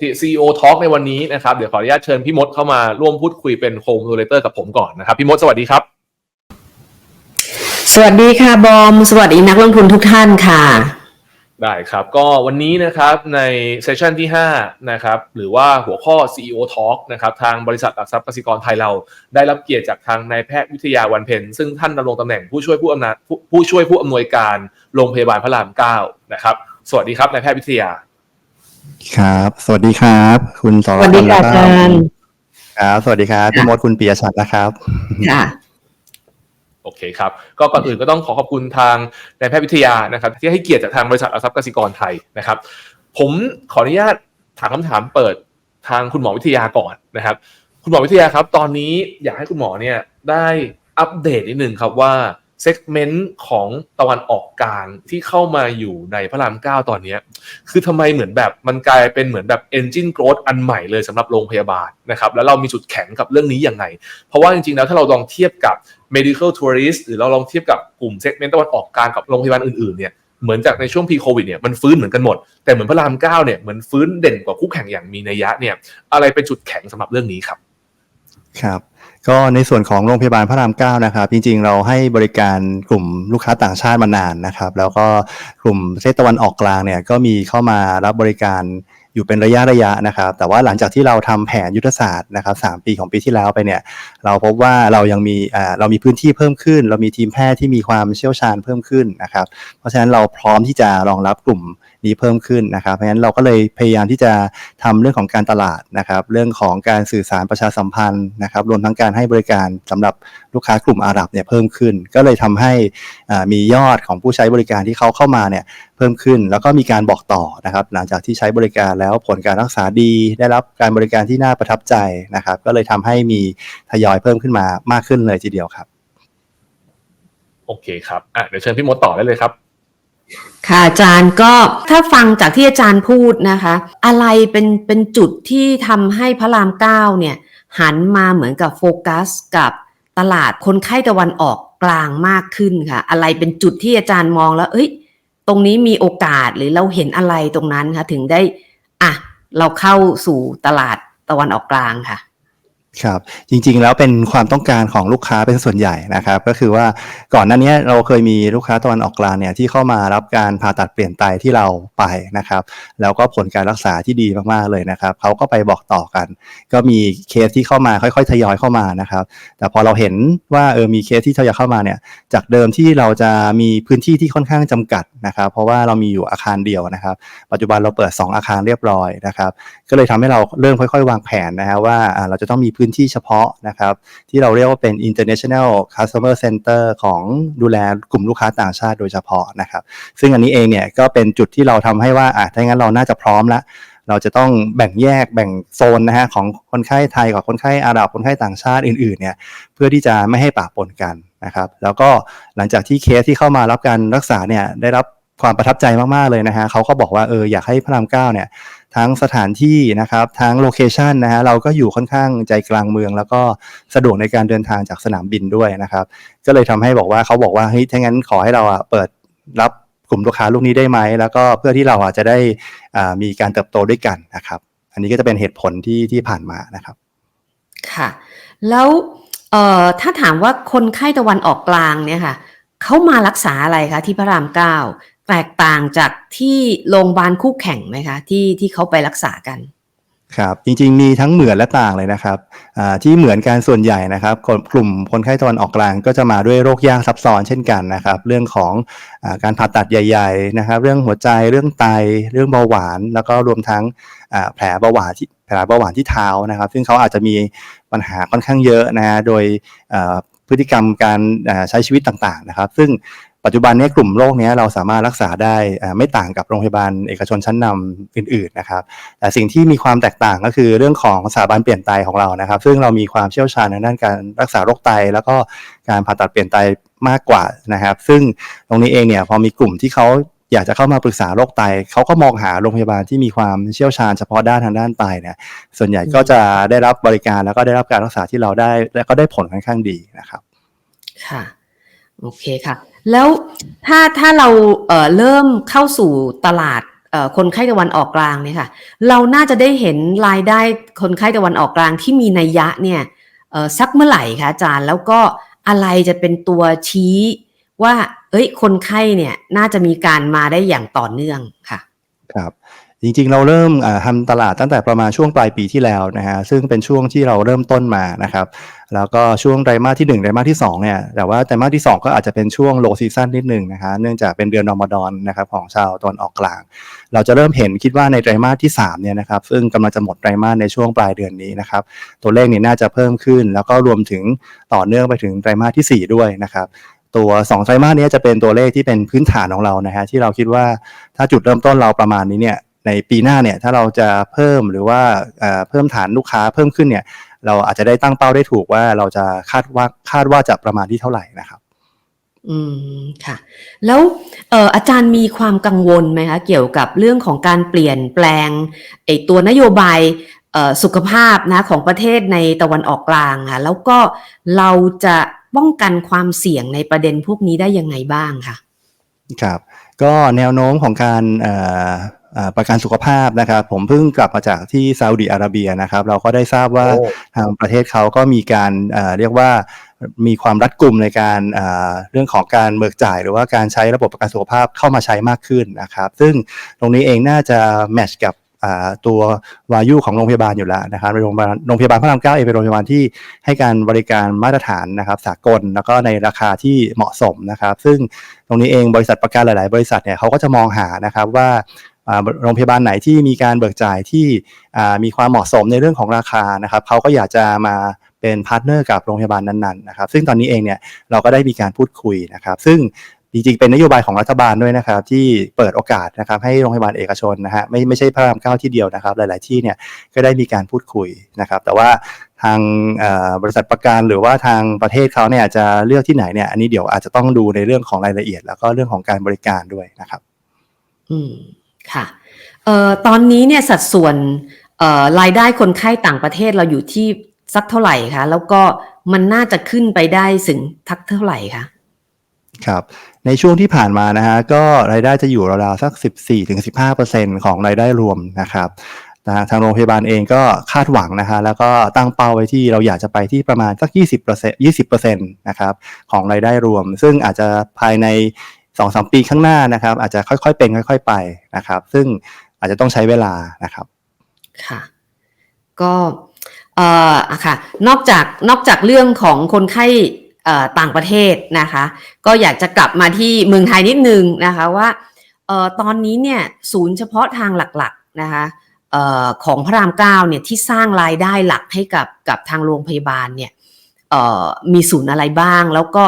CEO Talk ในวันนี้นะครับเดี๋ยวขออนุญาตเชิญพี่มดเข้ามาร่วมพูดคุยเป็นโคมโดเลเตอร์กับผมก่อนนะครับพี่มดสวัสดีครับ สวัสดีค่ะบอม สวัสดีนักลงทุนทุกท่านค่ะได้ครับก็วันนี้นะครับในเซสชันที่5นะครับหรือว่าหัวข้อ CEO Talk นะครับทางบริษัทหลักทรัพย์กสิกรไทยเรา ได้รับเกียรติจากทางนายแพทย์วิทยาวันเพ็ญซึ่งท่านดำรงตำแหน่งผู้ช่วยผู้อำนาจผู้ผู้ช่วยผู้อำนวยการโรงพยาบาลพระราม 9 นะครับ สวัสดีครับนายแพทย์วิทยา ครับ สวัสดีครับ คุณสรสวัสดีค่ะพัอานธ์จารย์ครับ สวัสดีครับพี่มดคุณปียชัดนะครับค่ะโอเคครับ ก็ก่อนอื่นก็ต้องขอขอบคุณทางนายแพทย์วิทยานะครับ ที่ให้เกียรติจากทางบริษัทหลักทรัพย์กสิกรไทยนะครับ ผมขออนุญาตถามคำถามเปิดทางคุณหมอวิทยาก่อนนะครับ คุณหมอวิทยาครับ ตอนนี้อยากให้คุณหมอเนี่ยได้อัปเดตนิดนึงครับว่า เซกเมนต์ของตะวันออกกลางที่เข้ามาอยู่ในพระรามเก้าตอนนี้ คือทำไมเหมือนแบบมันกลายเป็นเหมือนแบบ engine growth อันใหม่เลยสำหรับโรงพยาบาลนะครับ แล้วเรามีจุดแข็งกับเรื่องนี้ยังไง เพราะว่าจริงๆแล้วถ้าเราลองเทียบกับ medical tourist หรือเราลองเทียบกับกลุ่มเซกเมนต์ตะวันออกกลางกับโรงพยาบาลอื่นๆเนี่ยเหมือนจากในช่วง pre covid เนี่ยมันฟื้นเหมือนกันหมด แต่เหมือนพระรามเก้าเนี่ยเหมือนฟื้นเด่นกว่าคู่แข่งอย่างมีนัยยะเนี่ยอะไรเป็นจุดแข็งสำหรับเรื่องนี้ครับ ครับ ก็ในส่วนของโรงพยาบาลพระรามเก้านะครับ จริงๆ เราให้บริการกลุ่มลูกค้าต่างชาติมานานนะครับ แล้วก็กลุ่มประเทศตะวันออกกลางเนี่ยก็มีเข้ามารับบริการ อยู่เป็นระยะระยะนะครับ แต่ว่าหลังจากที่เราทำแผนยุทธศาสตร์นะครับสามปีของปีที่แล้วไปเนี่ย เราพบว่าเรายังมีอ่าเรามีพื้นที่เพิ่มขึ้น เรามีทีมแพทย์ที่มีความเชี่ยวชาญเพิ่มขึ้นนะครับ เพราะฉะนั้นเราพร้อมที่จะรองรับกลุ่มนี้เพิ่มขึ้นนะครับ เพราะฉะนั้นเราก็เลยพยายามที่จะทำเรื่องของการตลาดนะครับ เรื่องของการสื่อสารประชาสัมพันธ์นะครับ รวมทั้งการให้บริการสำหรับลูกค้ากลุ่มอาหรับเนี่ยเพิ่มขึ้น ก็เลยทำให้อ่ามียอดของผู้ใช้บริการที่เขาเข้ามาเนี่ยเพิ่มขึ้น แล้วก็มีการบอกต่อนะครับหลังจากที่ใช้บริการแล้วผลการรักษาดี ได้รับการบริการที่น่าประทับใจนะครับ ก็เลยทำให้มีทยอยเพิ่มขึ้นมามากขึ้นเลยทีเดียวครับ โอเคครับอะเดี๋ยวเชิญพี่มดต่อได้เลยครับค่ะอาจารย์ก็ถ้าฟังจากที่อาจารย์พูดนะคะ อะไรเป็นเป็นจุดที่ทำให้พระรามเก้าเนี่ยหันมาเหมือนกับโฟกัสกับตลาดคนไข้ตะวันออกกลางมากขึ้นค่ะ อะไรเป็นจุดที่อาจารย์มองแล้ว เอ้ย ตรงนี้มีโอกาสหรือเราเห็นอะไรตรงนั้นคะถึงได้อะเราเข้าสู่ตลาดตะวันออกกลางค่ะ ครับจริงๆแล้วเป็นความต้องการของลูกค้าเป็นส่วนใหญ่นะครับ ก็คือว่าก่อนหน้านี้เราเคยมีลูกค้าตะวันออกกลางเนี่ยที่เข้ามารับการผ่าตัดเปลี่ยนไตที่เราไปนะครับ แล้วก็ผลการรักษาที่ดีมากๆเลยนะครับเขาก็ไปบอกต่อกัน ก็มีเคสที่เข้ามาค่อยๆทยอยเข้ามานะครับ แต่พอเราเห็นว่าเออมีเคสที่ทยอยเข้ามาเนี่ยจากเดิมที่เราจะมีพื้นที่ที่ค่อนข้างจำกัดนะครับ เพราะว่าเรามีอยู่อาคารเดียวนะครับ ปัจจุบันเราเปิด 2 อาคารเรียบร้อยนะครับ ก็เลยทำให้เราเริ่มค่อย ๆ วางแผนนะฮะว่าเราจะต้องมีพื้นื้นที่เฉพาะนะครับ ที่เราเรียกว่าเป็น international customer center ของดูแลกลุ่มลูกค้าต่างชาติโดยเฉพาะนะครับ ซึ่งอันนี้เองเนี่ยก็เป็นจุดที่เราทำให้ว่าอะถ้างั้นเราน่าจะพร้อมแล้วเราจะต้องแบ่งแยกแบ่งโซนนะฮะของคนไข้ไทยกับคนไข้อาหรับคนไข้ต่างชาติอื่นๆเนี่ยเพื่อที่จะไม่ให้ปะปนกันนะครับ แล้วก็หลังจากที่เคสที่เข้ามารับการรักษาเนี่ยได้รับ ความประทับใจมากๆเลยนะฮะเขาก็บอกว่าเอออยากให้พระรามเก้าเนี่ยทั้งสถานที่นะครับทั้งโลเคชันนะฮะเราก็อยู่ค่อนข้างใจกลางเมือง แล้วก็สะดวกในการเดินทางจากสนามบินด้วยนะครับ ก็เลยทำให้บอกว่าเขาบอกว่าเฮ้ยถ้างั้นขอให้เราอะเปิดรับกลุ่มลูกค้าลูกนี้ได้ไหมแล้วก็เพื่อที่เราอะจะได้อ่ามีการเติบโตด้วยกันนะครับ อันนี้ก็จะเป็นเหตุผลที่ที่ผ่านมานะครับค่ะ แล้วเอ่อถ้าถามว่าคนไข้ตะวันออกกลางเนี่ยค่ะเขามารักษาอะไรคะที่พระรามเก้า แตกต่างจากที่โรงพยาบาลคู่แข่งไหมคะ ที่ที่เขาไปรักษากันครับจริงๆมีทั้งเหมือนและต่างเลยนะครับที่เหมือนกันส่วนใหญ่นะครับกลุ่มคนไข้ตะวันออกกลางก็จะมาด้วยโรคยากซับซ้อนเช่นกันนะครับ เรื่องของอการผ่าตัดใหญ่ ๆนะครับ เรื่องหัวใจเรื่องไตเรื่องเบาหวาน แล้วก็รวมทั้งแผลเบาหวานที่แผลเบาหวานที่เท้านะครับ ซึ่งเขาอาจจะมีปัญหาค่อนข้างเยอะนะฮะโดยพฤติกรรมการใช้ชีวิตต่างๆนะครับ ซึ่ง ปัจจุบันนี้กลุ่มโรคนี้เราสามารถรักษาได้ไม่ต่างกับโรงพยาบาลเอกชนชั้นนำอื่นๆนะครับแต่สิ่งที่มีความแตกต่างก็คือเรื่องของสถาบันเปลี่ยนไตของเรานะครับ ซึ่งเรามีความเชี่ยวชาญในด้านการรักษาโรคไต แล้วก็การผ่าตัดเปลี่ยนไตมากกว่านะครับ ซึ่งตรงนี้เองเนี่ยพอมีกลุ่มที่เขาอยากจะเข้ามาปรึกษาโรคไตเขาก็มองหาโรงพยาบาลที่มีความเชี่ยวชาญเฉพาะด้านทางด้านไตเนี่ยส่วนใหญ่ก็จะได้รับบริการแล้วก็ได้รับการรักษาที่เราได้ และก็ได้ผลค่อนข้างดีนะครับ ค่ะ โอเคค่ะ แล้วถ้าถ้าเราเเริ่มเข้าสู่ตลาดคนไข้ตะวันออกกลางเนี่ยค่ะ เราน่าจะได้เห็นรายได้คนไข้ตะวันออกกลางที่มีนัยยะเนี่ยสักเมื่อไหร่คะอาจารย์แล้วก็อะไรจะเป็นตัวชี้ว่า เอ้ย คนไข้เนี่ยน่าจะมีการมาได้อย่างต่อเนื่องค่ะ ครับ จริงๆ เราเริ่มอ่าทำตลาดตั้งแต่ประมาณช่วงปลายปีที่แล้วนะฮะซึ่งเป็นช่วงที่เราเริ่มต้นมานะครับแล้วก็ช่วงไตรมาสที่1ไตรมาสที่2เนี่ยแต่ว่าไตรมาสที่ 2 ก็อาจจะเป็นช่วงโลซีซั o นนิดหนึ่งนะฮะเนื่องจากเป็นเดือนรอมฎอนนะครับของชาวตะวันออกกลาง เราจะเริ่มเห็นคิดว่าในไตรมาสที่3เนี่ยนะครับซึ่งกำลังจะหมดไตรมาสในช่วงปลายเดือนนี้นะครับตัวเลขเนี่ยน่าจะเพิ่มขึ้น แล้วก็รวมถึงต่อเนื่องไปถึงไตรมาสทีสี่ 4 ด้วยนะครับตัว2ไตรมาสนี้จะเป็นตัวเลขที่เป็นพื้นฐานของเรานะฮะที่เราคิดว่าถ้าจุดเริ่มต้นเราประมาณนี้เนี่ย ในปีหน้าเนี่ยถ้าเราจะเพิ่มหรือว่าเอ่อเพิ่มฐานลูกค้าเพิ่มขึ้นเนี่ยเราอาจจะได้ตั้งเป้าได้ถูกว่าเราจะคาดว่าคาดว่าจะประมาณที่เท่าไหร่นะครับ อืมค่ะ แล้วเอ่ออาจารย์มีความกังวลไหมคะเกี่ยวกับเรื่องของการเปลี่ยนแปลงไอตัวนโยบายเอ่อสุขภาพนะของประเทศในตะวันออกกลางค่ะแล้วก็เราจะป้องกันความเสี่ยงในประเด็นพวกนี้ได้ยังไงบ้างค่ะครับ ก็แนวโน้มของการเอ่อเอ่อ ประกันสุขภาพนะครับ ผมเพิ่งกลับมาจากที่ซาอุดิอาระเบียนะครับ เราก็ได้ทราบว่าโอ้ทางประเทศเขาก็มีการเอ่อเรียกว่ามีความรัดกุมในการเอ่อเรื่องของการเบิกจ่าย หรือว่าการใช้ระบบประกันสุขภาพเข้ามาใช้มากขึ้นนะครับ ซึ่งตรงนี้เองน่าจะแมทช์กับอ่าตัววายุของโรงพยาบาลอยู่แล้วนะครับโรงพยาบาลโรงพยาบาลพระรามเก้าเองเป็นโรงพยาบาลที่ให้การบริการมาตรฐานนะครับ สากลแล้วก็ในราคาที่เหมาะสมนะครับ ซึ่งตรงนี้เองบริษัทประกันหลาย ๆ บริษัทเนี่ยเขาก็จะมองหานะครับว่าอ่า โรงพยาบาลไหนที่มีการเบิกจ่ายที่มีความเหมาะสมในเรื่องของราคานะครับเขาก็อยากจะมาเป็นพาร์ทเนอร์กับโรงพยาบาลนั้นๆนะครับ ซึ่งตอนนี้เองเนี่ยเราก็ได้มีการพูดคุยนะครับ ซึ่งจริงๆ เป็นนโยบายของรัฐบาลด้วยนะครับ ที่เปิดโอกาสนะครับให้โรงพยาบาลเอกชนนะฮะไม่ไม่ใช่พระรามเก้าที่เดียวนะครับ หลายๆที่เนี่ยก็ได้มีการพูดคุยนะครับ แต่ว่าทางบริษัทประกันหรือว่าทางประเทศเขาเนี่ยจะเลือกที่ไหนเนี่ยอันนี้เดี๋ยวอาจจะต้องดูในเรื่องของรายละเอียด แล้วก็เรื่องของการบริการด้วยนะครับ อืม ค่ะเอ่อตอนนี้เนี่ยสัดส่วนเอ่อรายได้คนไข้ต่างประเทศเราอยู่ที่สักเท่าไหร่คะ แล้วก็มันน่าจะขึ้นไปได้ถึงทักเท่าไหร่คะครับในช่วงที่ผ่านมานะฮะก็รายได้จะอยู่ราวๆสัก 14-15%ของรายได้รวมนะครับนะฮะทางโรงพยาบาลเองก็คาดหวังนะฮะแล้วก็ตั้งเป้าไว้ที่เราอยากจะไปที่ประมาณสัก 20% 20%นะครับของรายได้รวม ซึ่งอาจจะภายใน 2-3ปีข้างหน้านะครับ อาจจะค่อยๆเป็นค่อย ๆ ไปนะครับ ซึ่งอาจจะต้องใช้เวลานะครับค่ะ ก็เอ่อค่ะ นอกจากนอกจากเรื่องของคนไข้ต่างประเทศนะคะ ก็อยากจะกลับมาที่เมืองไทยนิดนึงนะคะว่าเอ่อตอนนี้เนี่ยศูนย์เฉพาะทางหลักๆนะคะเอ่อของพระรามเก้าเนี่ยที่สร้างรายได้หลักให้กับกับทางโรงพยาบาลเนี่ย มีศูนย์อะไรบ้าง แล้วก็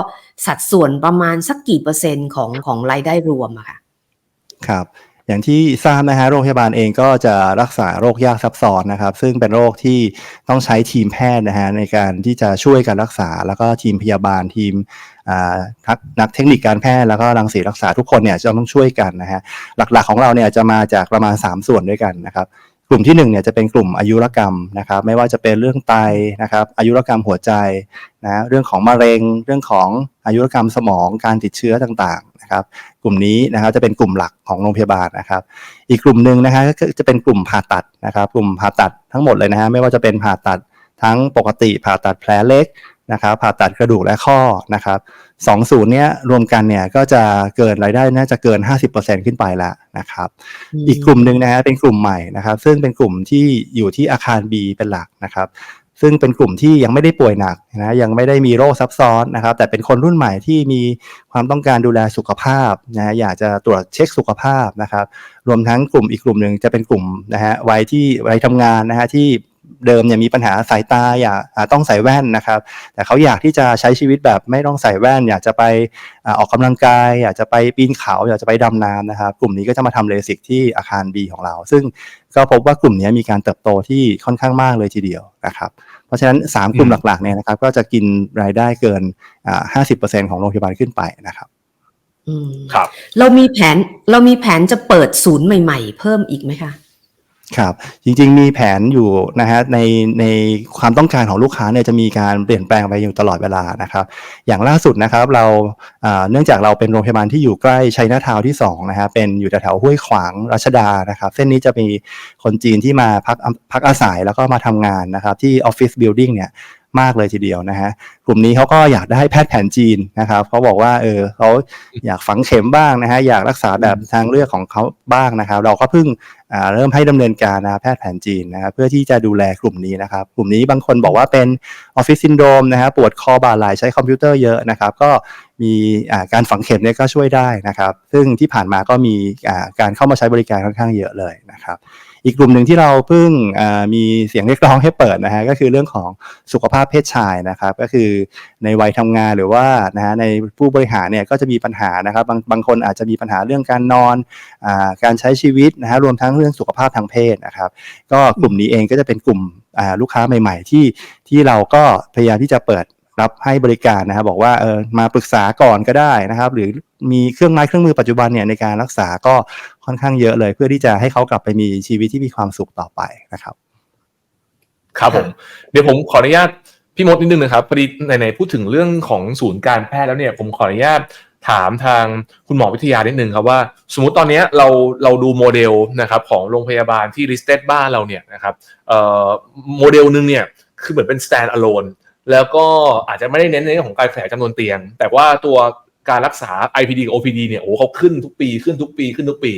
สัดส่วนประมาณสักกี่เปอร์เซ็นต์ของของรายได้รวมอะค่ะครับอย่างที่ทราบนะฮะโรงพยาบาลเองก็จะรักษาโรคยากซับซ้อนนะครับ ซึ่งเป็นโรคที่ต้องใช้ทีมแพทย์นะฮะในการที่จะช่วยการรักษา แล้วก็ทีมพยาบาลทีมนักนักเทคนิคการแพทย์แล้วก็รังสีรักษาทุกคนเนี่ยจะต้องช่วยกันนะฮะหลักๆของเราเนี่ยจะมาจากประมาณ 3 ส่วนด้วยกันนะครับ กลุ่มที่1เนี่ยจะเป็นกลุ่มอายุรกรรมนะครับ ไม่ว่าจะเป็นเรื่องไตนะครับอายุรกรรมหัวใจนะเรื่องของมะเร็ง เรื่องของอายุรกรรมสมองการติดเชื้อต่างๆนะครับ กลุ่มนี้นะครับจะเป็นกลุ่มหลักของโรงพยาบาลนะครับ อีกกลุ่มหนึ่งนะฮะก็จะเป็นกลุ่มผ่าตัดนะครับ กลุ่มผ่าตัดทั้งหมดเลยนะฮะไม่ว่าจะเป็นผ่าตัดทั้งปกติผ่าตัดแผลเล็ก นะครับผ่าตัดกระดูกและข้อนะครับสองศูนย์เนี้ยรวมกันเนี่ยก็จะเกินรายได้น่าจะเกิน 50%ขึ้นไปแล้วนะครับอีกกลุ่มหนึ่งนะฮะเป็นกลุ่มใหม่นะครับ ซึ่งเป็นกลุ่มที่อยู่ที่อาคาร B เป็นหลักนะครับซึ่งเป็นกลุ่มที่ยังไม่ได้ป่วยหนักนะยังไม่ได้มีโรคซับซ้อนนะครับ แต่เป็นคนรุ่นใหม่ที่มีความต้องการดูแลสุขภาพนะอยากจะตรวจเช็คสุขภาพนะครับ รวมทั้งกลุ่มอีกกลุ่มหนึ่งจะเป็นกลุ่มนะฮะวัยที่วัยทำงานนะฮะที่ เดิมเนี่ยมีปัญหาสายตาอยากอ่าต้องใส่แว่นนะครับ แต่เขาอยากที่จะใช้ชีวิตแบบไม่ต้องใส่แว่น อยากจะไปอาออกกำลังกาย อยากจะไปปีนเขาอยากจะไปดำน้ำนะครับ กลุ่มนี้ก็จะมาทำเลสิกที่อาคาร B ของเรา ซึ่งก็พบว่ากลุ่มนี้มีการเติบโตที่ค่อนข้างมากเลยทีเดียวนะครับ เพราะฉะนั้น 3 กลุ่มอืมหลักๆเนี่ยนะครับ ก็จะกินรายได้เกินอ่า50%ของโรงพยาบาลขึ้นไปนะครับอืมครับ เรามีแผนเรามีแผนจะเปิดศูนย์ใหม่ ๆ เพิ่มอีกไหมคะ ครับจริงๆมีแผนอยู่นะฮะในในความต้องการของลูกค้าเนี่ยจะมีการเปลี่ยนแปลงไปอยู่ตลอดเวลานะครับ อย่างล่าสุดนะครับเราเนื่องจากเราเป็นโรงพยาบาลที่อยู่ใกล้ชัยนาทาวที่2นะฮะเป็นอยู่แถวห้วยขวางรัชดานะครับ เส้นนี้จะมีคนจีนที่มาพักพักอาศัยแล้วก็มาทำงานนะครับที่ออฟฟิศบิลดิ่งเนี่ยมากเลยทีเดียวนะฮะกลุ่มนี้เขาก็อยากได้แพทย์แผนจีนนะครับเขาบอกว่าเออเขาอยากฝังเข็มบ้างนะฮะอยากรักษาแบบทางเลือกของเขาบ้างนะครับ เราก็เพิ่งเริ่มให้ดำเนินการนะแพทย์แผนจีนนะครับเพื่อที่จะดูแลกลุ่มนี้นะครับ กลุ่มนี้บางคนบอกว่าเป็นออฟฟิศซินโดรมนะฮะปวดคอบ่าไหล่ใช้คอมพิวเตอร์เยอะนะครับ ก็มีการฝังเข็มเนี่ยก็ช่วยได้นะครับ ซึ่งที่ผ่านมาก็มีการเข้ามาใช้บริการค่อนข้างเยอะเลยนะครับ อีกกลุ่มหนึ่งที่เราเพิ่งมีเสียงเรียกร้องให้เปิดนะฮะก็คือเรื่องของสุขภาพเพศชายนะครับ ก็คือในวัยทำงานหรือว่านะฮะในผู้บริหารเนี่ยก็จะมีปัญหานะครับบางบางคนอาจจะมีปัญหาเรื่องการนอนอการใช้ชีวิตนะฮะรวมทั้งเรื่องสุขภาพทางเพศนะครับ ก็กลุ่มนี้เองก็จะเป็นกลุ่มลูกค้าใหม่ ๆ ที่ที่เราก็พยายามที่จะเปิด รับให้บริการนะครับ บอกว่าเออมาปรึกษาก่อนก็ได้นะครับ หรือมีเครื่องไม้เครื่องมือปัจจุบันเนี่ยในการรักษาก็ค่อนข้างเยอะเลย เพื่อที่จะให้เขากลับไปมีชีวิตที่มีความสุขต่อไปนะครับ ครับผม เดี๋ยวผมขออนุญาตพี่มดนิดนึงนะครับพอดีไหนๆพูดถึงเรื่องของศูนย์การแพทย์แล้วเนี่ย ผมขออนุญาตถามทางคุณหมอวิทยานิดนึงครับว่า สมมติตอนนี้เราเราดูโมเดลนะครับของโรงพยาบาลที่ listed บ้านเราเนี่ยนะครับเอ่อโมเดลหนึ่งเนี่ยคือเหมือนเป็น stand alone แล้วก็อาจจะไม่ได้เน้นในเรื่องของการขยายจำนวนเตียง แต่ว่าตัวการรักษา IPD กับ OPD เนี่ยโอ้เขาขึ้นทุกปีขึ้นทุกปีขึ้นทุกปี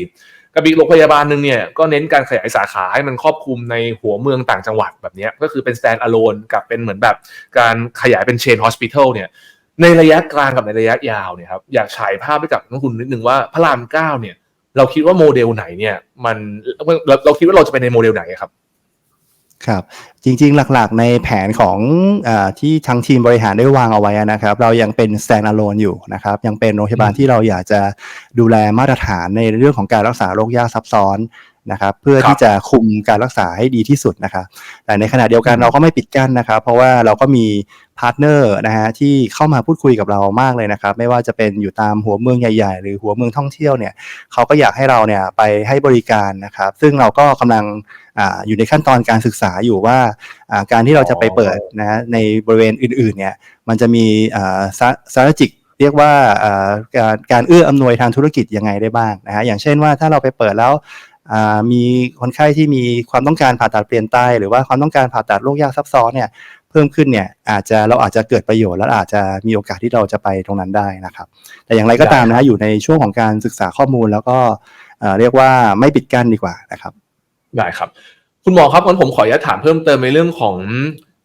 กับอีกโรงพยาบาลหนึ่งเนี่ยก็เน้นการขยายสาขาให้มันครอบคลุมในหัวเมืองต่างจังหวัดแบบนี้ก็คือเป็น stand alone กับเป็นเหมือนแบบการขยายเป็น chain hospital เนี่ยในระยะกลางกับในระยะยาวเนี่ยครับอยากฉายภาพให้กับนักคุณนิดนึงว่าพระรามเก้าเนี่ยเราคิดว่าโมเดลไหนเนี่ยมันเราเราคิดว่าเราจะไปในโมเดลไหนครับ ครับ จริงๆหลักๆในแผนของอาที่ทางทีมบริหารได้วางเอาไว้นะครับ เรายังเป็น stand alone อยู่นะครับ ยังเป็นโรงพยาบาลอืมที่เราอยากจะดูแลมาตรฐานในเรื่องของการรักษาโรคยากซับซ้อน นะครับเพื่อครับที่จะคุมการรักษาให้ดีที่สุดนะครับแต่ในขณะเดียวกันอืมเราก็ไม่ปิดกั้นนะครับเพราะว่าเราก็มีพาร์ทเนอร์นะฮะที่เข้ามาพูดคุยกับเรามากเลยนะครับ ไม่ว่าจะเป็นอยู่ตามหัวเมืองใหญ่ๆ หรือหัวเมืองท่องเที่ยวเนี่ยเขาก็อยากให้เราเนี่ยไปให้บริการนะครับ ซึ่งเราก็กำลังอ่าอยู่ในขั้นตอนการศึกษาอยู่ว่าอ่าการที่เราจะไปเปิดนะฮะในบริเวณอื่นๆเนี่ยมันจะมีอ่า strategic เรียกว่าอ่าการการเอื้ออำนวยทางธุรกิจยังไงได้บ้างนะฮะอย่างเช่นว่าถ้าเราไปเปิดแล้วอ่า มีคนไข้ที่มีความต้องการผ่าตัดเปลี่ยนไตหรือว่าความต้องการผ่าตัดโรคยากซับซ้อนเนี่ยเพิ่มขึ้นเนี่ยอาจจะเราอาจจะเกิดประโยชน์และอาจจะมีโอกาสที่เราจะไปตรงนั้นได้นะครับ แต่อย่างไรก็ตามนะฮะอยู่ในช่วงของการศึกษาข้อมูลแล้วก็เอ่อเรียกว่าไม่ปิดกั้นดีกว่านะครับ ได้ครับ คุณหมอครับงั้นผมขออนุญาตถามเพิ่มเติมในเรื่องของ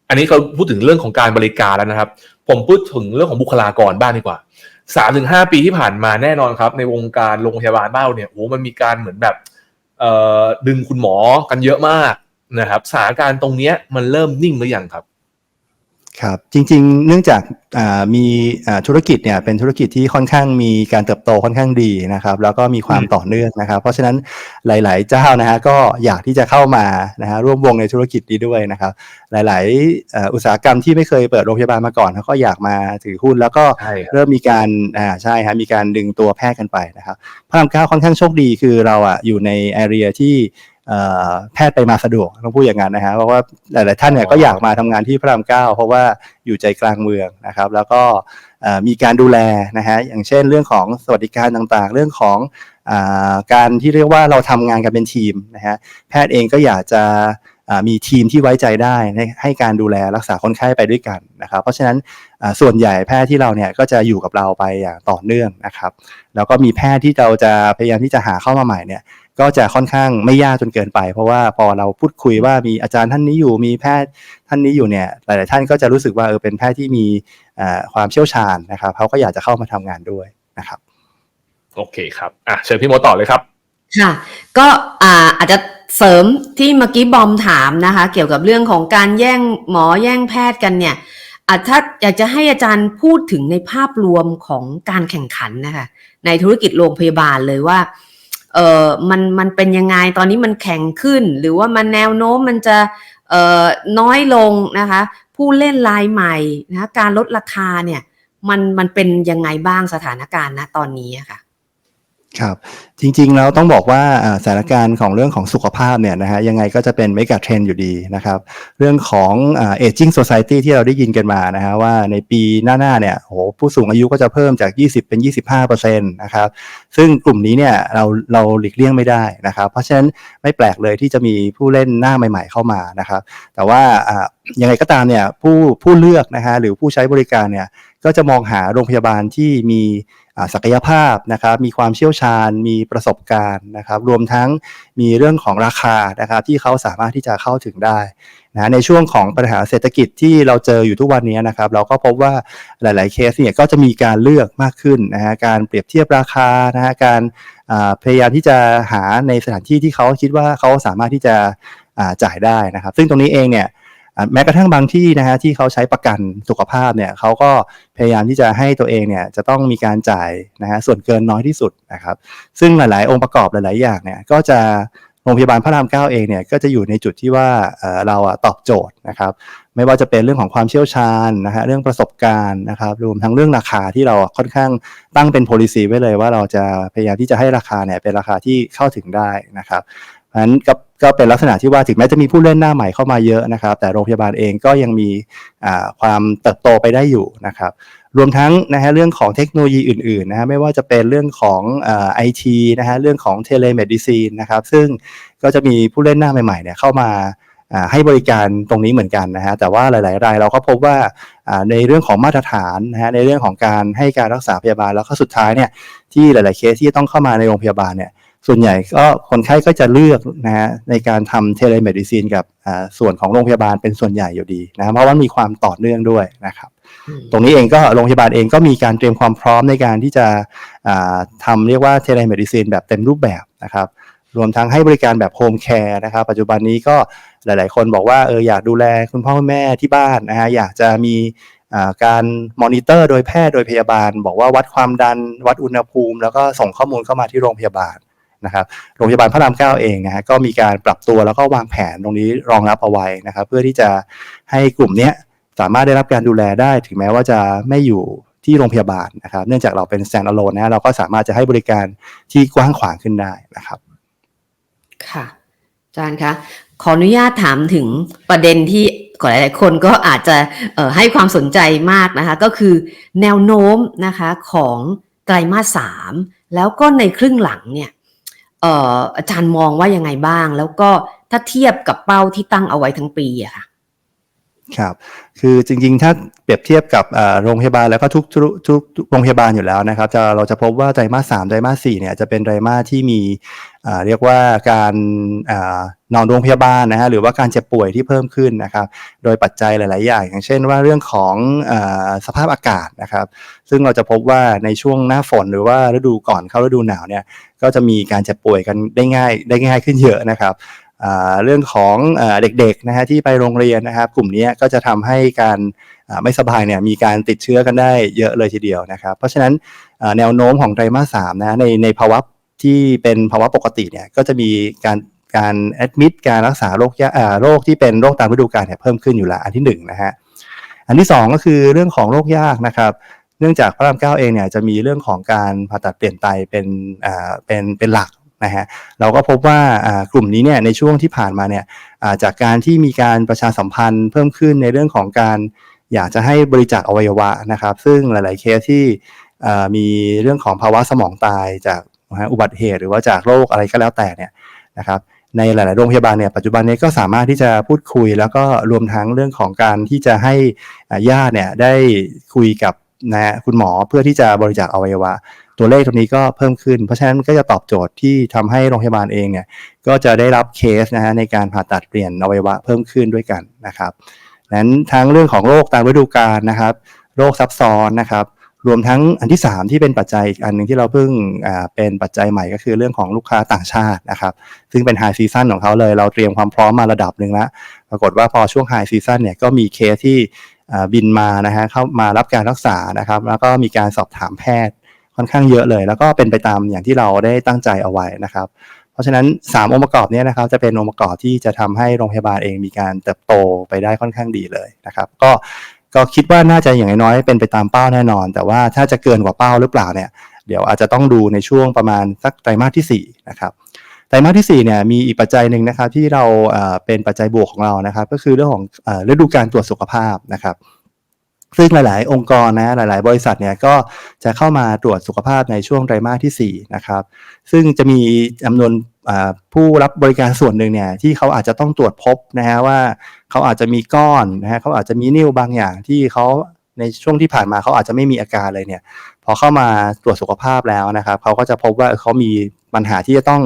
อันนี้เขาพูดถึงเรื่องของการบริการแล้วนะครับ ผมพูดถึงเรื่องของบุคลากรบ้างดีกว่าสามถึงห้าปีที่ผ่านมาแน่นอนครับ ในวงการโรงพยาบาลบ้านเราเนี่ยโอ้มันมีการเหมือนแบบเอ่อ ดึงคุณหมอกันเยอะมากนะครับสถานการณ์ตรงนี้มันเริ่มนิ่งหรือยังครับ ครับจริงๆ เนื่องจากอ่ามีอ่าธุรกิจเนี่ยเป็นธุรกิจที่ค่อนข้างมีการเติบโตค่อนข้างดีนะครับแล้วก็มีความอืมต่อเนื่องนะครับ เพราะฉะนั้นหลาย ๆ เจ้านะฮะก็อยากที่จะเข้ามานะฮะร่วมวงในธุรกิจนี้ด้วยนะครับ หลายๆเอ่ออุตสาหกรรมที่ไม่เคยเปิดโรงพยาบาลมาก่อนเขาก็อยากมาถือหุ้นแล้วก็ใช่ครับเริ่มมีการอ่าใช่ฮะมีการดึงตัวแพทย์กันไปนะครับพระรามเก้าค่อนข้างโชคดีคือเราอะอยู่ในแอเรียที่เอ่อ แพทย์ไปมาสะดวกต้องพูดอย่างนั้นนะฮะเพราะว่าหลายๆท่านเนี่ยก็อยากมาทำงานที่พระรามเก้าเพราะว่าอยู่ใจกลางเมืองนะครับ แล้วก็เอ่อมีการดูแลนะฮะอย่างเช่นเรื่องของสวัสดิการต่างๆ เรื่องของอ่าการที่เรียกว่าเราทำงานกันเป็นทีมนะฮะแพทย์เองก็อยากจะอ่ามีทีมที่ไว้ใจได้ให้ให้การดูแลรักษาคนไข้ไปด้วยกันนะครับ เพราะฉะนั้นอ่าส่วนใหญ่แพทย์ที่เราเนี่ยก็จะอยู่กับเราไปอย่างต่อเนื่องนะครับ แล้วก็มีแพทย์ที่เราจะพยายามที่จะหาเข้ามาใหม่เนี่ย ก็จะค่อนข้างไม่ยากจนเกินไป เพราะว่าพอเราพูดคุยว่ามีอาจารย์ท่านนี้อยู่มีแพทย์ท่านนี้อยู่เนี่ยหลาย ๆ ท่านก็จะรู้สึกว่าเออเป็นแพทย์ที่มีอ่าความเชี่ยวชาญนะครับเขาก็อยากจะเข้ามาทำงานด้วยนะครับโอเคครับอะเชิญพี่มดต่อเลยครับค่ะก็อ่าอาจจะเสริมที่เมื่อกี้บอมถามนะคะ เกี่ยวกับเรื่องของการแย่งหมอแย่งแพทย์กันเนี่ยอาถ้าอยากจะให้อาจารย์พูดถึงในภาพรวมของการแข่งขันนะคะในธุรกิจโรงพยาบาลเลยว่า เออมันมันเป็นยังไงตอนนี้มันแข่งขึ้น หรือว่ามันแนวโน้มมันจะเออน้อยลงนะคะ ผู้เล่นรายใหม่นะะการลดราคาเนี่ยมันมันเป็นยังไงบ้างสถานการณ์ณตอนนี้อะค่ะ ครับจริงๆแล้วต้องบอกว่าสถานการณ์ของเรื่องของสุขภาพเนี่ยนะฮะยังไงก็จะเป็นเมกะเทรนอยู่ดีนะครับเรื่องของเอจิ้งโซซ i ตี้ที่เราได้ยินกันมานะฮะว่าในปีหน้าๆเนี่ยโหผู้สูงอายุก็จะเพิ่มจาก 20 เป็น 25%นะครับซึ่งกลุ่มนี้เนี่ยเราเราหลีกเลี่ยงไม่ได้นะครับเพราะฉะนั้นไม่แปลกเลยที่จะมีผู้เล่นหน้าใหม่ ๆ เข้ามานะครับแต่ว่ายังไงก็ตามเนี่ยผู้ผู้เลือกนะฮะหรือผู้ใช้บริการเนี่ย ก็จะมองหาโรงพยาบาลที่มีศักยภาพนะครับมีความเชี่ยวชาญ มีประสบการณ์นะครับ รวมทั้งมีเรื่องของราคานะครับที่เขาสามารถที่จะเข้าถึงได้นะในช่วงของปัญหาเศรษฐกิจที่เราเจออยู่ทุกวันนี้นะครับ เราก็พบว่าหลาย ๆ เคสเนี่ยก็จะมีการเลือกมากขึ้นนะฮะการเปรียบเทียบราคานะฮะการพยายามที่จะหาในสถานที่ที่เขาคิดว่าเขาสามารถที่จะจ่ายได้นะครับ ซึ่งตรงนี้เองเนี่ย แม้กระทั่งบางที่นะฮะที่เขาใช้ประกันสุขภาพเนี่ยเขาก็พยายามที่จะให้ตัวเองเนี่ยจะต้องมีการจ่ายนะฮะส่วนเกินน้อยที่สุดนะครับซึ่งหลาย ๆ องค์ประกอบหลาย ๆ อย่างเนี่ยก็จะโรงพยาบาลพระรามเก้าเองเนี่ยก็จะอยู่ในจุดที่ว่าเราอะตอบโจทย์นะครับไม่ว่าจะเป็นเรื่องของความเชี่ยวชาญนะฮะเรื่องประสบการณ์นะครับรวมทั้งเรื่องราคาที่เราค่อนข้างตั้งเป็น policy ไว้เลยว่าเราจะพยายามที่จะให้ราคาเนี่ยเป็นราคาที่เข้าถึงได้นะครับ เพราะฉะนั้นก็ก็เป็นลักษณะที่ว่าถึงแม้จะมีผู้เล่นหน้าใหม่เข้ามาเยอะนะครับ แต่โรงพยาบาลเองก็ยังมีความเติบโตไปได้อยู่นะครับ รวมทั้งนะฮะเรื่องของเทคโนโลยีอื่นๆนะฮะไม่ว่าจะเป็นเรื่องของไอทีนะฮะเรื่องของเทเลเมดิซีนนะครับ ซึ่งก็จะมีผู้เล่นหน้าใหม่ๆเนี่ยเข้ามาให้บริการตรงนี้เหมือนกันนะฮะแต่ว่าหลาย ๆ รายเราก็พบว่าในเรื่องของมาตรฐานนะฮะในเรื่องของการให้การรักษาพยาบาลแล้วก็สุดท้ายเนี่ยที่หลาย ๆ เคสที่ต้องเข้ามาในโรงพยาบาลเนี่ย ส่วนใหญ่ก็คนไข้ก็จะเลือกนะฮะในการทำเทเลเมดิซีนกับอ่าส่วนของโรงพยาบาลเป็นส่วนใหญ่อยู่ดีนะเพราะว่ามีความต่อเนื่องด้วยนะครับ ตรงนี้เองก็โรงพยาบาลเองก็มีการเตรียมความพร้อมในการที่จะอ่าทำเรียกว่าเทเลเมดิซีนแบบเต็มรูปแบบนะครับรวมทั้งให้บริการแบบโฮมแคร์นะครับปัจจุบันนี้ก็หลาย ๆ คนบอกว่าเอออยากดูแลคุณพ่อคุณแม่ที่บ้านนะฮะอยากจะมีอ่าการมอนิเตอร์โดยแพทย์โดยพยาบาล บอกว่าวัดความดันวัดอุณหภูมิ แล้วก็ส่งข้อมูลเข้ามาที่โรงพยาบาล นะครับโรงพยาบาลพระรามเก้าเองนะฮะก็มีการปรับตัวแล้วก็วางแผนตรงนี้รองรับเอาไว้นะครับเพื่อที่จะให้กลุ่มเนี้ยสามารถได้รับการดูแลได้ถึงแม้ว่าจะไม่อยู่ที่โรงพยาบาลนะครับ เนื่องจากเราเป็น stand alone นะเราก็สามารถจะให้บริการที่กว้างขวางขึ้นได้นะครับ ค่ะอาจารย์คะขออนุญาตถามถึงประเด็นที่หลาย ๆ คนก็อาจจะให้ความสนใจมากนะคะ ก็คือแนวโน้มนะคะของไตรมาสสามแล้วก็ในครึ่งหลังเนี่ย อาจารย์มองว่ายังไงบ้าง แล้วก็ถ้าเทียบกับเป้าที่ตั้งเอาไว้ทั้งปีอะค่ะ ครับ คือจริงๆ ถ้าเปรียบเทียบกับโรงพยาบาลแล้วก็ทุกทุกทุกโรงพยาบาลอยู่แล้วนะครับจะเราจะพบว่าไตรมาสสามไตรมาสสี่เนี่ยจะเป็นไตรมาสที่มีเรียกว่าการอนอนโรงพยาบาลนะฮะหรือว่าการเจ็บป่วยที่เพิ่มขึ้นนะครับโดยปัจจัยหลาย ๆ อย่าง อย่างเช่นว่าเรื่องของอสภาพอากาศนะครับซึ่งเราจะพบว่าในช่วงหน้าฝนหรือว่าฤดูก่อนเข้าฤดูหนาวเนี่ยก็จะมีการเจ็บป่วยกันได้ง่ายได้ง่ายขึ้นเยอะนะครับ เรื่องของเด็กๆนะฮะที่ไปโรงเรียนนะครับ กลุ่มนี้ก็จะทำให้การไม่สบายเนี่ยมีการติดเชื้อกันได้เยอะเลยทีเดียวนะครับ เพราะฉะนั้นแนวโน้มของไตรมาสสามนะในในภาวะที่เป็นภาวะปกติเนี่ยก็จะมีการการแอดมิดการรักษาโรคยาอ่าโรคที่เป็นโรคตามฤดูกาลเนี่ยเพิ่มขึ้นอยู่ละอันที่หนึ่งนะฮะอันที่สองก็คือเรื่องของโรคยากนะครับ เนื่องจากพระรามเก้าเองเนี่ยจะมีเรื่องของการผ่าตัดเปลี่ยนไตเป็นอ่าเป็นเป็นหลัก นะฮะเราก็พบว่ากลุ่มนี้เนี่ยในช่วงที่ผ่านมาเนี่ยจากการที่มีการประชาสัมพันธ์เพิ่มขึ้นในเรื่องของการอยากจะให้บริจาคอวัยวะนะครับ ซึ่งหลาย ๆเคสที่มีเรื่องของภาวะสมองตายจากอุบัติเหตุ หรือว่าจากโรคอะไรก็แล้วแต่เนี่ยนะครับในหลาย ๆ โรงพยาบาลเนี่ยปัจจุบันนี้ก็สามารถที่จะพูดคุย แล้วก็รวมทั้งเรื่องของการที่จะให้ญาติเนี่ยได้คุยกับนะฮะคุณหมอเพื่อที่จะบริจาคอวัยวะ ตัวเลขตรงนี้ก็เพิ่มขึ้น เพราะฉะนั้นก็จะตอบโจทย์ที่ทำให้โรงพยาบาลเองเนี่ยก็จะได้รับเคสนะฮะในการผ่าตัดเปลี่ยนอวัยวะเพิ่มขึ้นด้วยกันนะครับนั้นทั้งเรื่องของโรคตามฤดูกาลนะครับโรคซับซ้อนนะครับรวมทั้งอันที่ 3 ที่เป็นปัจจัยอีกอันหนึ่งที่เราเพิ่งเป็นปัจจัยใหม่ก็คือเรื่องของลูกค้าต่างชาตินะครับซึ่งเป็นไฮซีซันของเขาเลย เราเตรียมความพร้อมมาระดับหนึ่งแล้วปรากฏว่าพอช่วงไฮซีซันเนี่ยก็มีเคสที่บินมานะฮะเข้ามารับการรักษานะครับ แล้วก็มีการสอบถามแพทย์ ค่อนข้างเยอะเลย แล้วก็เป็นไปตามอย่างที่เราได้ตั้งใจเอาไว้นะครับ เพราะฉะนั้น 3 องค์ประกอบนี้นะครับจะเป็นองค์ประกอบที่จะทำให้โรงพยาบาลเองมีการเติบโตไปได้ค่อนข้างดีเลยนะครับ ก็ก็คิดว่าน่าจะอย่างน้อยๆเป็นไปตามเป้าแน่นอน แต่ว่าถ้าจะเกินกว่าเป้าหรือเปล่าเนี่ยเดี๋ยวอาจจะต้องดูในช่วงประมาณสักไตรมาสที่4นะครับไตรมาสที่4เนี่ยมีอีกปัจจัยหนึ่งนะครับที่เราเป็นปัจจัยบวกของเรานะครับ ก็คือเรื่องของฤดูการตรวจสุขภาพนะครับ ซึ่งหลาย ๆ องค์กรนะหลาย ๆ บริษัทเนี่ยก็จะเข้ามาตรวจสุขภาพในช่วงไตรมาสที่4นะครับซึ่งจะมีจำนวนผู้รับบริการส่วนหนึ่งเนี่ยที่เขาอาจจะต้องตรวจพบนะฮะว่าเขาอาจจะมีก้อนนะฮะเขาอาจจะมีนิ่วบางอย่างที่เขาในช่วงที่ผ่านมาเขาอาจจะไม่มีอาการเลยเนี่ย พอเข้ามาตรวจสุขภาพแล้วนะครับเขาก็จะพบว่าเขามีปัญหาที่จะต้อง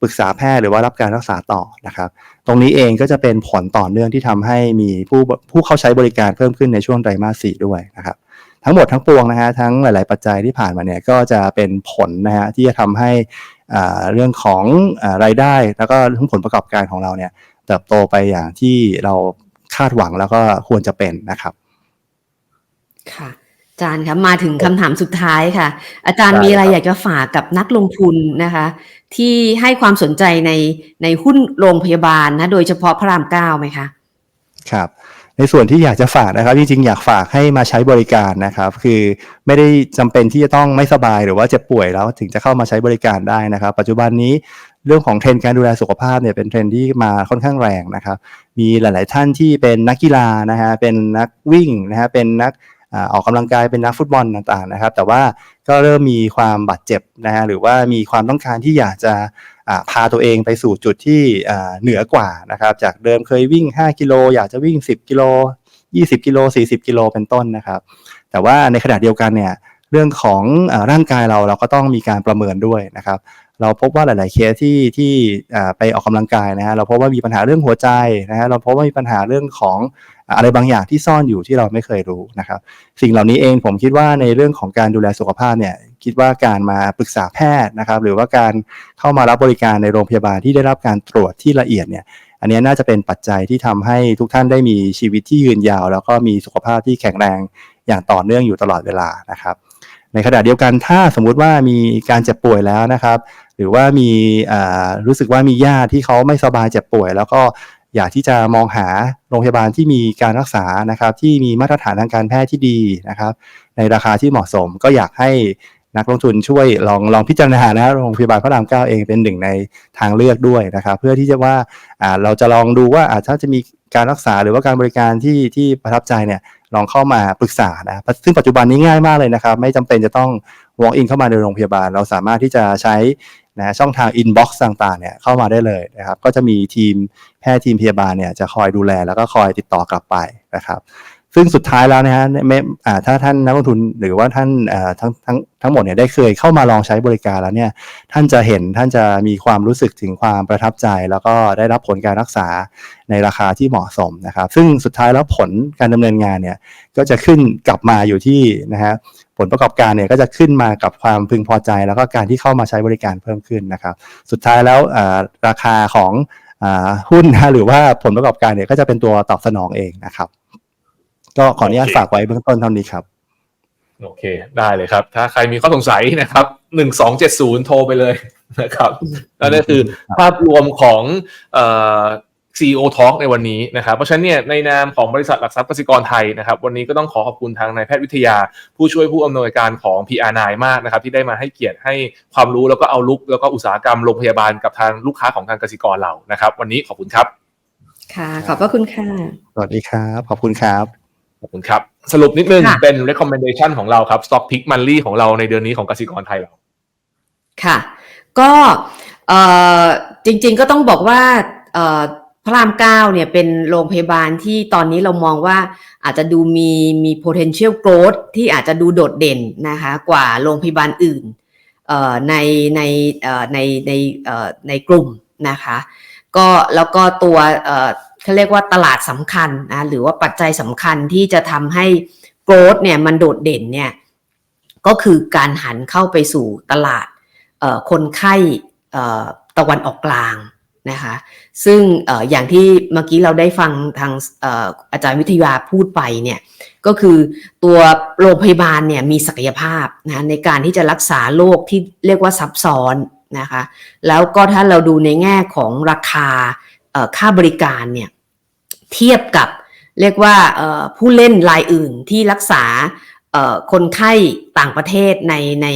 ปรึกษาแพทย์หรือว่ารับการรักษาต่อนะครับ ตรงนี้เองก็จะเป็นผลต่อเนื่องที่ทำให้มีผู้ผู้เข้าใช้บริการเพิ่มขึ้นในช่วงไตรมาสสี่ด้วยนะครับทั้งหมดทั้งปวงนะฮะทั้งหลาย ๆ ปัจจัยที่ผ่านมาเนี่ยก็จะเป็นผลนะฮะที่จะทำให้เรื่องของอารายได้ แล้วก็ทั้งผลประกอบการของเราเนี่ยเติบโตไปอย่างที่เราคาดหวังแล้วก็ควรจะเป็นนะครับ จารย์คะมาถึงคำถามสุดท้ายค่ะ อาจารย์ได้มีอะไรครับอยากจะฝากกับนักลงทุนนะคะ ที่ให้ความสนใจในในหุ้นโรงพยาบาลนะโดยเฉพาะพระรามเก้าไหมคะ ครับในส่วนที่อยากจะฝากนะครับจริงๆอยากฝากให้มาใช้บริการนะครับคือไม่ได้จำเป็นที่จะต้องไม่สบายหรือว่าเจ็บป่วยแล้วถึงจะเข้ามาใช้บริการได้นะครับ ปัจจุบันนี้เรื่องของเทรนด์การดูแลสุขภาพเนี่ยเป็นเทรนด์ที่มาค่อนข้างแรงนะครับ มีหลาย ๆ ท่านที่เป็นนักกีฬานะฮะเป็นนักวิ่งนะฮะเป็นนัก อออกกำลังกายเป็นนักฟุตบอลต่างๆนะครับ แต่ว่าก็เริ่มมีความบาดเจ็บนะฮะหรือว่ามีความต้องการที่อยากจะพาตัวเองไปสู่จุดที่เหนือกว่านะครับ จากเดิมเคยวิ่ง 5 กิโลอยากจะวิ่ง 10 กิโล 20 กิโล 40 กิโลเป็นต้นนะครับ แต่ว่าในขณะเดียวกันเนี่ยเรื่องของอร่างกายเราเราก็ต้องมีการประเมินด้วยนะครับ เราพบว่าหลาย ๆ เคสที่ที่ไปออกกำลังกายนะฮะเราพบว่ามีปัญหาเรื่องหัวใจนะฮะเราพบว่ามีปัญหาเรื่องของอะไรบางอย่างที่ซ่อนอยู่ที่เราไม่เคยรู้นะครับ สิ่งเหล่านี้เองผมคิดว่าในเรื่องของการดูแลสุขภาพเนี่ยคิดว่าการมาปรึกษาแพทย์นะครับ หรือว่าการเข้ามารับบริการในโรงพยาบาลที่ได้รับการตรวจที่ละเอียดเนี่ยอันนี้น่าจะเป็นปัจจัยที่ทำให้ทุกท่านได้มีชีวิตที่ยืนยาว แล้วก็มีสุขภาพที่แข็งแรงอย่างต่อเนื่องอยู่ตลอดเวลานะครับ ในขณะเดียวกันถ้าสมมุติว่ามีการเจ็บป่วยแล้วนะครับ หรือว่ามีรู้สึกว่ามีญาติที่เขาไม่สบายเจ็บป่วย แล้วก็อยากที่จะมองหาโรงพยาบาลที่มีการรักษานะครับ ที่มีมาตรฐานทางการแพทย์ที่ดีนะครับ ในราคาที่เหมาะสมก็อยากให้นักลงทุนช่วยลองลองพิจารณานะโรงพยาบาลพระรามเก้าเองเป็นหนึ่งในทางเลือกด้วยนะครับ เพื่อที่จะว่าเราจะลองดูว่าอาถ้าจะมีการรักษาหรือว่าการบริการที่ที่ประทับใจเนี่ยลองเข้ามาปรึกษานะซึ่งปัจจุบันนี้ง่ายมากเลยนะครับ ไม่จำเป็นจะต้อง walk in เข้ามาในโรงพยาบาล เราสามารถที่จะใช้นะช่องทาง inbox ต่างๆเนี่ยเข้ามาได้เลยนะครับก็จะมีทีมแพทย์ทีมพยาบาลเนี่ยจะคอยดูแลแล้วก็คอยติดต่อกลับไปนะครับ ซึ่งสุดท้ายแล้วนะฮะไม่อ่าถ้าท่านนักลงทุนหรือว่าท่านทั้งทั้งทั้งหมดเนี่ยได้เคยเข้ามาลองใช้บริการแล้วเนี่ยท่านจะเห็นท่านจะมีความรู้สึกถึงความประทับใจ แล้วก็ได้รับผลการรักษาในราคาที่เหมาะสมนะครับ ซึ่งสุดท้ายแล้วผลการดำเนินงานเนี่ยก็จะขึ้นกลับมาอยู่ที่นะฮะผลประกอบการเนี่ยก็จะขึ้นมากับความพึงพอใจ แล้วก็การที่เข้ามาใช้บริการเพิ่มขึ้นนะครับ สุดท้ายแล้วราคาของอหุ้นนะหรือว่าผลประกอบการเนี่ยก็จะเป็นตัวตอบสนองเองนะครับ ก็ขออนุญาตโอเคฝากไว้เบื้องต้นเท่านี้ครับ โอเค ได้เลยครับ ถ้าใครมีข้อสงสัยนะครับหนึ่งสองเจ็ดศูนย์โทรไปเลยนะครับนั่นก็คือภาพรวมของเอ่อ CEO Talk ในวันนี้นะครับ เพราะฉะนั้นเนี่ยในนามของบริษัทหลักทรัพย์กสิกรไทยนะครับ วันนี้ก็ต้องขอขอบคุณทางนายแพทย์วิทยา ผู้ช่วยผู้อำนวยการของ PR9 มากนะครับ ที่ได้มาให้เกียรติให้ความรู้แล้วก็เอาลุกแล้วก็อุตสาหกรรมโรงพยาบาลกับทางลูกค้าของทางกสิกรเรานะครับ วันนี้ขอบคุณครับ ค่ะ ขอบพระคุณค่ะ สวัสดีครับ ขอบคุณครับ ขอบคุณครับ สรุปนิดนึงค่ะเป็น recommendation ของเราครับ stock pick monthly ของเราในเดือนนี้ของกสิกรไทยเรา ค่ะ ก็เอ่อจริงๆก็ต้องบอกว่าเอ่อพระรามเก้าเนี่ยเป็นโรงพยาบาลที่ตอนนี้เรามองว่าอาจจะดูมีมี potential growth ที่อาจจะดูโดดเด่นนะคะกว่าโรงพยาบาลอื่นเอ่อในในเอ่อในในเอ่อในกลุ่มนะคะ ก็แล้วก็ตัว เขาเรียกว่าตลาดสำคัญนะหรือว่าปัจจัยสำคัญที่จะทำให้ growth เนี่ยมันโดดเด่นเนี่ยก็คือการหันเข้าไปสู่ตลาดคนไข้ตะวันออกกลางนะคะซึ่งออย่างที่เมื่อกี้เราได้ฟังทางอออาจารย์วิทยาพูดไปเนี่ยก็คือตัวโรงพยาบาลเนี่ยมีศักยภาพนะในการที่จะรักษาโรคที่เรียกว่าซับซ้อนนะคะแล้วก็ถ้าเราดูในแง่ของราคา ค่าบริการเนี่ยเทียบกับเรียกว่าผู้เล่นรายอื่นที่รักษาคนไข้ต่างประเทศในใน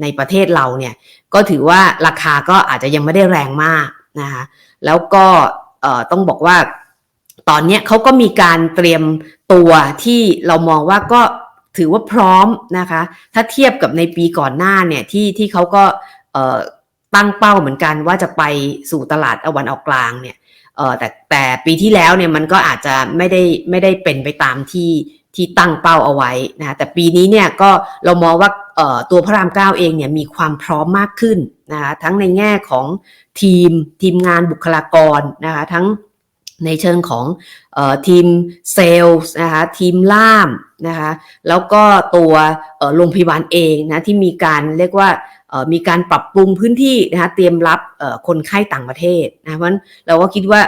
ในประเทศเราเนี่ยก็ถือว่าราคาก็อาจจะยังไม่ได้แรงมากนะคะแล้วก็ต้องบอกว่าตอนนี้เขาก็มีการเตรียมตัวที่เรามองว่าก็ถือว่าพร้อมนะคะ ถ้าเทียบกับในปีก่อนหน้าเนี่ยที่ที่เขาก็ตั้งเป้าเหมือนกันว่าจะไปสู่ตลาดตะวันออกกลางเนี่ย เออแต่แต่ปีที่แล้วเนี่ยมันก็อาจจะไม่ได้ไม่ได้เป็นไปตามที่ที่ตั้งเป้าเอาไว้นะคะแต่ปีนี้เนี่ยก็เรามองว่าเออตัวพระรามเก้าเองเนี่ยมีความพร้อมมากขึ้นนะคะทั้งในแง่ของทีมทีมงานบุคลากรนะคะทั้งในเชิงของออทีมเซลล์นะคะทีมล่าม นะคะแล้วก็ตัวโรงพยาบาลเองนะที่มีการเรียกว่ามีการปรับปรุงพื้นที่นะคะเตรียมรับคนไข้ต่างประเทศนะเพราะฉะนั้นเราก็คิดว่า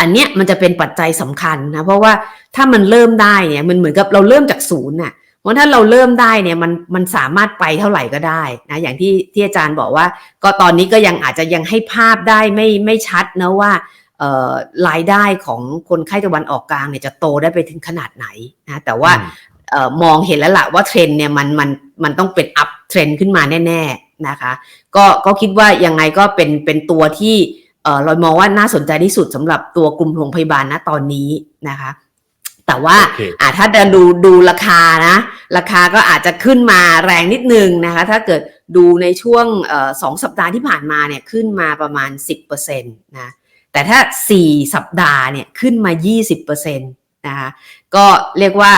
อันเนี้ยมันจะเป็นปัจจัยสำคัญนะเพราะว่าถ้ามันเริ่มได้เนี่ยมันเหมือนกับเราเริ่มจากศูนย์น่ะเพราะถ้าเราเริ่มได้เนี่ยมันมันสามารถไปเท่าไหร่ก็ได้นะอย่างที่ที่อาจารย์บอกว่า ก็ตอนนี้ก็ยังอาจจะยังให้ภาพได้ไม่ไม่ชัดนะว่า รายได้ของคนไข้ตะวันออกกลางเนี่ยจะโตได้ไปถึงขนาดไหนนะแต่ว่าอืมเอ่อมองเห็นแล้วล่ะว่าเทรนด์เนี่ยมันมันมันต้องเป็นอัพเทรนด์ขึ้นมาแน่ ๆนะคะ ก็ก็คิดว่ายังไงก็เป็นเป็นตัวที่เอ่อเรามองว่าน่าสนใจที่สุดสำหรับตัวกลุ่มโรงพยาบาลณตอนนี้นะคะ แต่ว่าโอเคอ่าถ้าเดินดูดูราคานะ ราคาก็อาจจะขึ้นมาแรงนิดนึงนะคะ ถ้าเกิดดูในช่วงเอ่อสองสัปดาห์ที่ผ่านมาเนี่ยขึ้นมาประมาณ 10%นะ แต่ถ้า 4 สัปดาห์เนี่ยขึ้นมา 20%นะคะก็เรียกว่า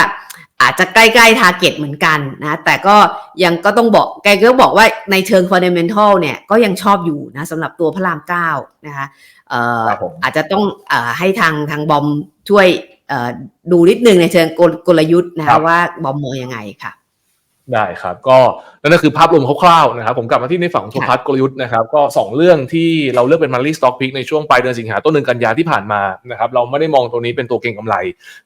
อาจจะใกล้ๆทาร์เก็ตเหมือนกันนะ แต่ก็ยังก็ต้องบอกแกก็บอกว่าในเชิง fundamental เนี่ยก็ยังชอบอยู่นะสำหรับตัวพระรามเก้านะคะเอ่อครับผมอาจจะต้องเออให้ทางทางบอมช่วยเอ่อดูนิดนึงในเชิงกลกลยุทธ์นะครัคะบว่าบอมมองยังไงค่ะ ได้ครับก็นั่นก็คือภาพรวมคร่าวๆนะครับผมกลับมาที่ในฝั่งของโทพัฒน์กลยุทธ์นะครับก็ 2 เรื่องที่เราเลือกเป็นมันลี่สต็อกพิกในช่วงปลายเดือนสิงหาต้นเดือนกันยาที่ผ่านมานะครับเราไม่ได้มองตัวนี้เป็นตัวเก่งกำไร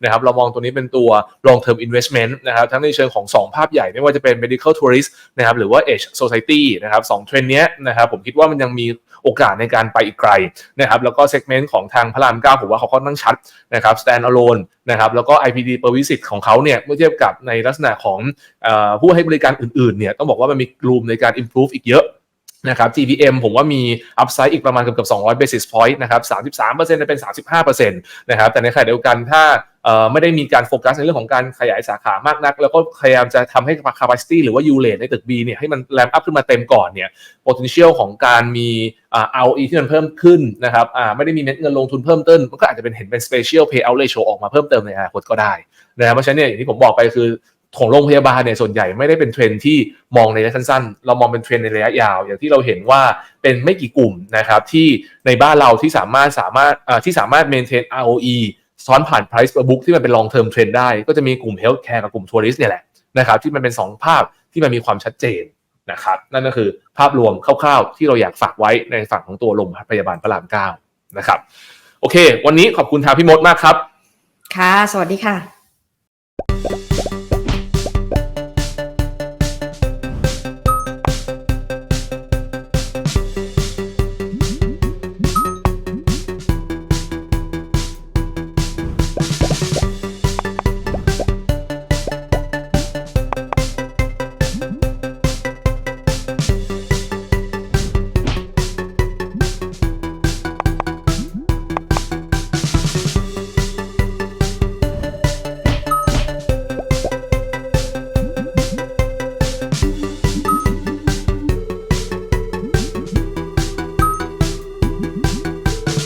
นะครับเรามองตัวนี้เป็นตัว long term investment นะครับทั้งในเชิงของ 2 ภาพใหญ่ไม่ว่าจะเป็น medical tourist นะครับหรือว่า age society นะครับสองเทรนด์นี้นะครับผมคิดว่ามันยังมีโอกาสในการไปอีกไกลนะครับแล้วก็เซกเมนต์ของทางพระรามเก้าผมว่าเขาค่อนข้างชัดนะครับ stand alone นะครับแล้วก็ IPD per visit ของเขาเนี่ยเมื่อเทียบกับในลักษณะของผู้ให้บริการอื่นๆเนี่ยต้องบอกว่ามันมีรูมในการ improve อีกเยอะนะครับ GPM ผมว่ามี upside อีกประมาณเกือบๆ200 basis point นะครับ 33%จะเป็น 35%นะครับ แต่ในขณะเดียวกันถ้าไม่ได้มีการโฟกัสในเรื่องของการขยายสาขามากนัก แล้วก็พยายามจะทำให้ capacity หรือว่า u r a t e ในตึก B เนี่ยให้มัน ramp up ขึ้นมาเต็มก่อนเนี่ย potential ของการมีอ่า ROE ที่มันเพิ่มขึ้นนะครับไม่ได้มีเม็ดเงินลงทุนเพิ่มเติมมันก็อาจจะเป็นเห็นเป็น special payout ratio ออกมาเพิ่มเติมในอนาคตก็ได้นะครับเพราะฉะนั้นเนี่ยอย่างที่ผมบอกไปคือ ของโรงพยาบาลเนี่ยส่วนใหญ่ไม่ได้เป็นเทรนที่มองในระยะสั้นๆ เรามองเป็นเทรนในระยะยาว อย่างที่เราเห็นว่าเป็นไม่กี่กลุ่มนะครับที่ในบ้านเราที่สามารถสามารถที่สามารถ maintain ROE ซ้อนผ่าน price per book ที่มันเป็น long term trend ได้ ก็จะมีกลุ่ม healthcare กับกลุ่ม tourist เนี่ยแหละนะครับที่มันเป็น 2 ภาพที่มันมีความชัดเจนนะครับนั่นก็คือภาพรวมคร่าวๆ ที่เราอยากฝากไว้ในฝั่งของตัวโรงพยาบาลพระรามเก้านะครับโอเค วันนี้ขอบคุณทางพี่มดมากครับ ค่ะ สวัสดีค่ะ